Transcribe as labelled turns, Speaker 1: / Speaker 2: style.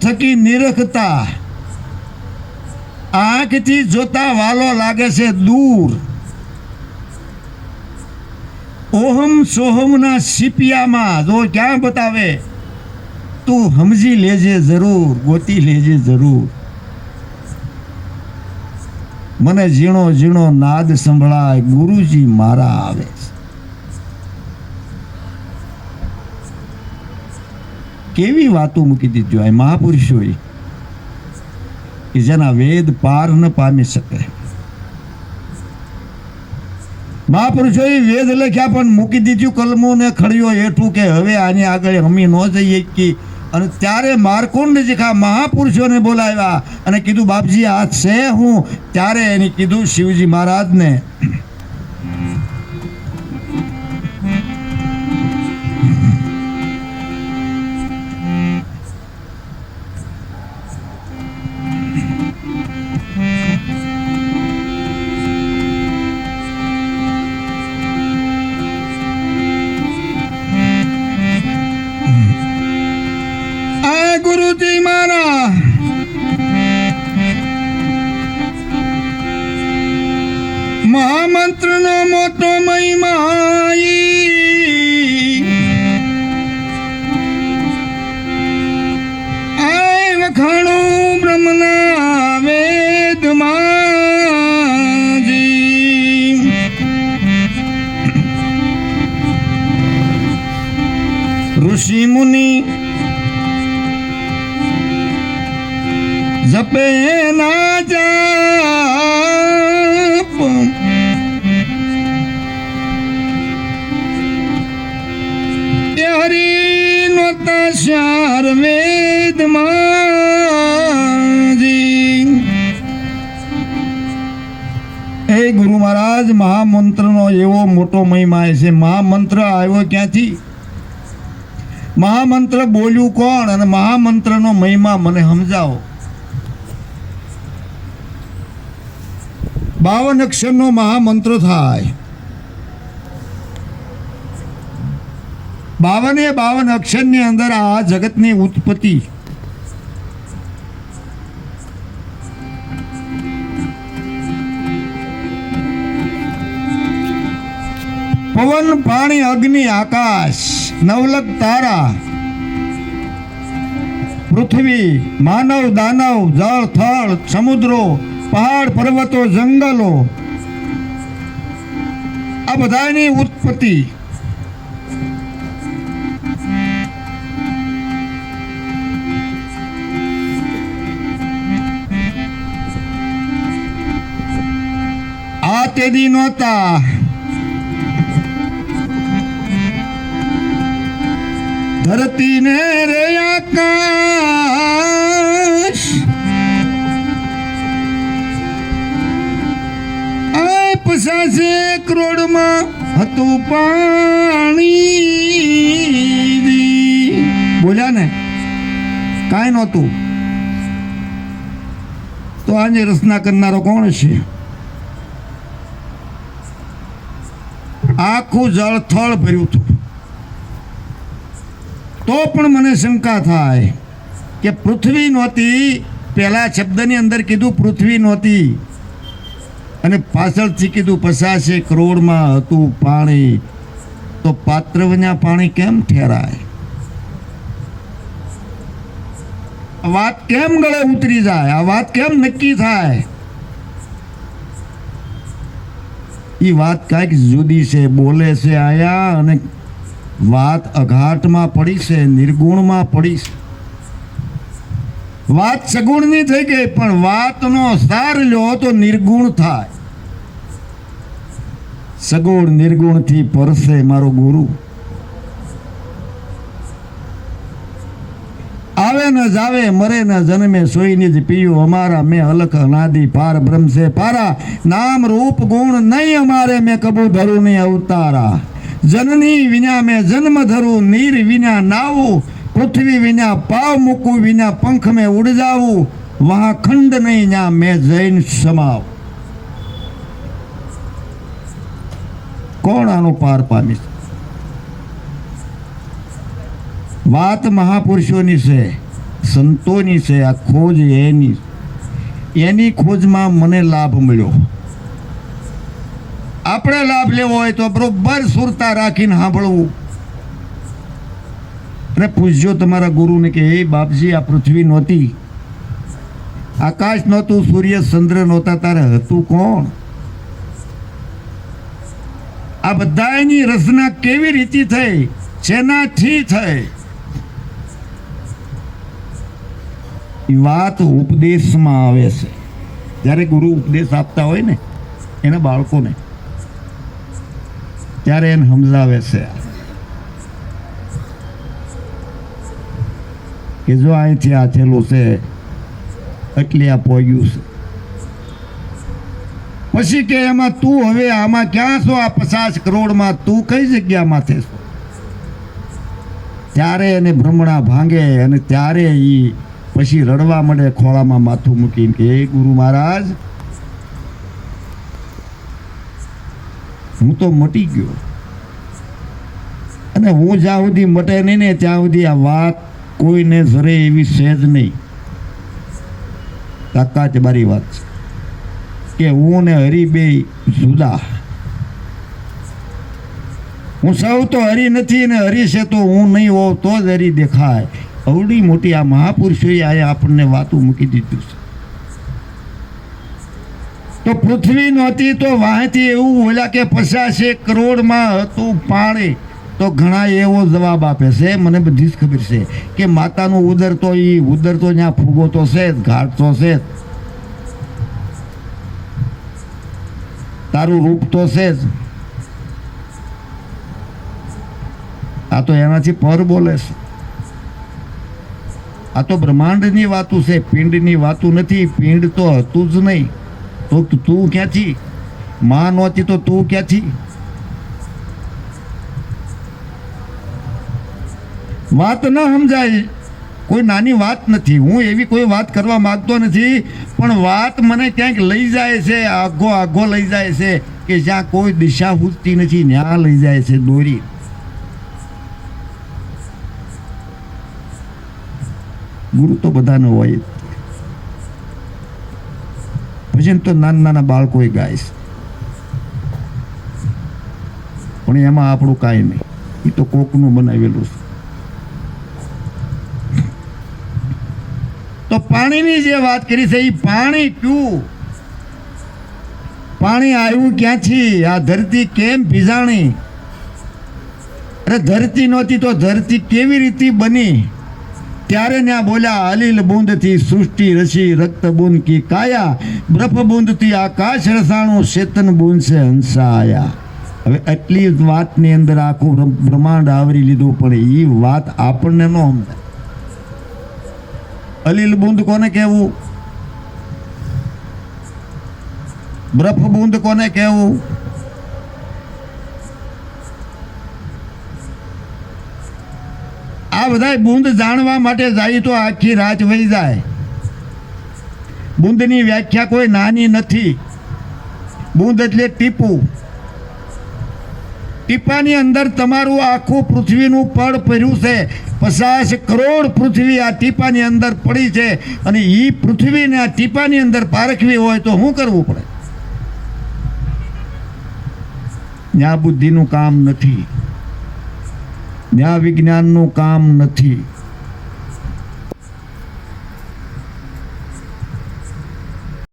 Speaker 1: થકી નિરખતા. આંખથી જોતા વાલો લાગે છે દૂર. ઓહમ સોહમના સિપિયામાં, જો ક્યાં બતાવે? તું સમજી લેજે જરૂર, ગોતી લેજે જરૂર. મને ઝીણો ઝીણો નાદ સંભળાય, ગુરુજી મારા આવે છે. કેવી વાતો મૂકી દીધી હોય? મહાપુરુષોએ કે જેના વેદ પાર ન પામી શકે. મહાપુરુષોએ વેદ લખ્યા પણ મૂકી દીધું કલમો ને ખડીઓ હેઠું કે હવે આની આગળ હમી ન જઈએ કે. અને ત્યારે મારકુંડ જેખા મહાપુરુષોને બોલાવ્યા અને કીધું, બાપજી, આ છે હું. ત્યારે એને કીધું, શિવજી મહારાજને ગુરુજી મારા મહામંત્રનો મોટો મહિમા વખાણું બ્રહ્મના વેદમાં. ઋષિ મુનિ જપે ના જાપ. એ હરી નોતા શાર વેદ હે ગુરુ મહારાજ, મહામંત્રનો એવો મોટો મહિમા છે. મહામંત્ર આવ્યો ક્યાંથી? મહામંત્ર બોલ્યું કોણ? અને મહામંત્રનો મહિમા મને સમજાવો. બાવન અક્ષરનો મહામંત્ર થાય. બાવને બાવન અક્ષરની અંદર આ જગતની ઉત્પત્તિ. પવન, પાણી, અગ્નિ, આકાશ, નવલક, તારા, પૃથ્વી, માનવ, દાનવ, જળ, થળ, સમુદ્રો પહાડ પર્વતો જંગલો. આ બધાની ઉત્પત્તિ. આ તેદી નહોતા ધરતી ને રે આકાશ. આ પચાસે કરોડમાં હતું પાણી. બોલ્યા ને કાંઈ નહોતું. તો આજે રચના કરનારો કોણ છે? આખું જળ થળ ભર્યું હતું. તો પણ મને શંકા થાય કે પૃથ્વી નહોતી. પહેલા શબ્દની અંદર કીધું પૃથ્વી નહોતી. અને પાછળથી કીધું પચાસે કરોડમાં હતું પાણી. તો પાત્ર પાણી કેમ ઠેરાય? આ વાત કેમ ગળે ઉતરી જાય? આ વાત કેમ નક્કી થાય? એ વાત કાંઈક જુદી છે, બોલે છે આયા અને વાત અઘાટમાં પડી છે, નિર્ગુણમાં પડી છે. વાત સગુણની થઈ ગઈ, પણ વાતનો સાર લ્યો તો નિર્ગુણ થાય. સગુણ નિર્ગુણથી પરસે મારો ગુરુ. આવે ન જાવે, મરે ન જન્મે સોઈની જ પીયું અમારા, મેં અલખ અનાદિ પાર બ્રહ્મસે પારા. નામ રૂપ ગુણ નહીં અમારે, મેં કબૂ ધરું નહીં અવતારા. જનની વિના મેં જન્મ ધરું, નીર વિના નાવું. પૃથ્વી વિના, પાવ મૂકું વિના, પંખ મેં ઉડજાવું વહા ખંડ નહીં ન્યા મેં જૈન સમાવ. કોણ આનો પાર પામી વાત મહાપુરુષોની છે, સંતોની છે, આ ખોજ એની એની ખોજમાં મને લાભ મળ્યો. આપણે લાભ લેવો હોય તો બરોબર સુરતા રાખીને સાંભળવું. અને પૂછજો તમારા ગુરુને કે, હે બાપજી, આ પૃથ્વી નહોતી. આકાશ નહોતું, સૂર્ય ચંદ્ર નહોતા, તારે હતું કોણ? આ બધાની રચના કેવી રીતે થઈ? શેનાથી થઈ? વાત ઉપદેશમાં આવે છે. જ્યારે ગુરુ ઉપદેશ આપતા હોય ને, એના બાળકોને, ત્યારે એને સમજાવે છે કે જો અહીંથી આ થયેલું છે, એટલે આ પોગ્યું છે. પછી કે એમાં તું હવે આમાં ક્યાં છો? આ પચાસ કરોડમાં તું કઈ જગ્યામાં છે ત્યારે એને ભ્રમણા ભાંગે અને ત્યારે એ પછી રડવા મળે ખોળામાં માથું મૂકીને કે ગુરુ મહારાજ, હું તો મટી ગયો. અને હું જ્યાં સુધી મટે નહીં ને ત્યાં સુધી આ વાત કોઈને જરે એવી સહેજ નહીં. તાકાત બારી વાત કે હું ને હરી બે જુદા. હું સૌ તો હરી નથી ને હરી છે તો હું નહીં હોઉં, તો જ હરી દેખાય. અવડી મોટી આ મહાપુરુષોએ આ આપણને વાતું મૂકી દીધું છે. તો પૃથ્વી નહોતી તો વાંચી એવું બોલ્યા કે પચાસ કરોડમાં હતું પાણી. તો ઘણા એવો જવાબ આપે છે. મને બધી જ ખબર છે કે માતાનું ઉદર તો એ ઉદર તો ત્યાં ફૂગો તો છે જ, ઘાટ તો છે જ. તારું રૂપ તો છે જ. આ તો એનાથી પર બોલે છે. આ તો બ્રહ્માંડની વાતું છે, પિંડની વાતું નથી, પિંડ તો હતું જ નહીં. તો તું ક્યાંથી? માં નહોતી તો તું ક્યાંથી? વાત ન સમજાય. કોઈ નાની વાત નથી. હું એવી કોઈ વાત કરવા માંગતો નથી, પણ વાત મને ક્યાંક લઈ જાય છે, આઘો આઘો લઈ જાય છે, કે જ્યાં કોઈ દિશા પૂછતી નથી, ત્યાં લઈ જાય છે દોરી. ગુરુ તો બધાનો હોય. ભજન તો નાના નાના બાળકોએ ગાય છે. પણ એમાં આપણું કાંઈ નહીં. એ તો કોકનું બનાવેલું છે તો પાણીની જે વાત કરી છે એ પાણી કયું? પાણી આવ્યું ક્યાંથી? આ ધરતી કેમ ભીજાણી? અરે ધરતી નહોતી તો ધરતી કેવી રીતે બની? ત્યારે ત્યાં બોલ્યા, અલીલ બુંદથી સૃષ્ટિ રસી રક્ત બુંદ કી કાયા બ્રફ બુંદથી આકાશ રસાણું ચેતન બુંદ છે હંસા આયા હવે એટલી જ વાતની અંદર આખું બ્રહ્મ- બ્રહ્માંડ આવરી લીધું, પણ એ વાત આપણને ન સમજાય. અલીલ બુંદ કોને કહેવું? બ્રફ બુંદ કોને કહેવું? આ બધા બુંદ જાણવા માટે જાય તો આખી રાત વહી જાય. બુંદની વ્યાખ્યા કોઈ નાની નથી. બુંદ એટલે ટીપું. ટીપાની અંદર તમારું આખું પૃથ્વીનું પડ પડ્યું છે. પચાસ કરોડ પૃથ્વી આ ટીપાની અંદર પડી છે. અને એ પૃથ્વીને આ ટીપાની અંદર પારખવી હોય તો શું કરવું પડે? ત્યાં બુદ્ધિનું કામ નથી. ત્યાં વિજ્ઞાનનું કામ નથી.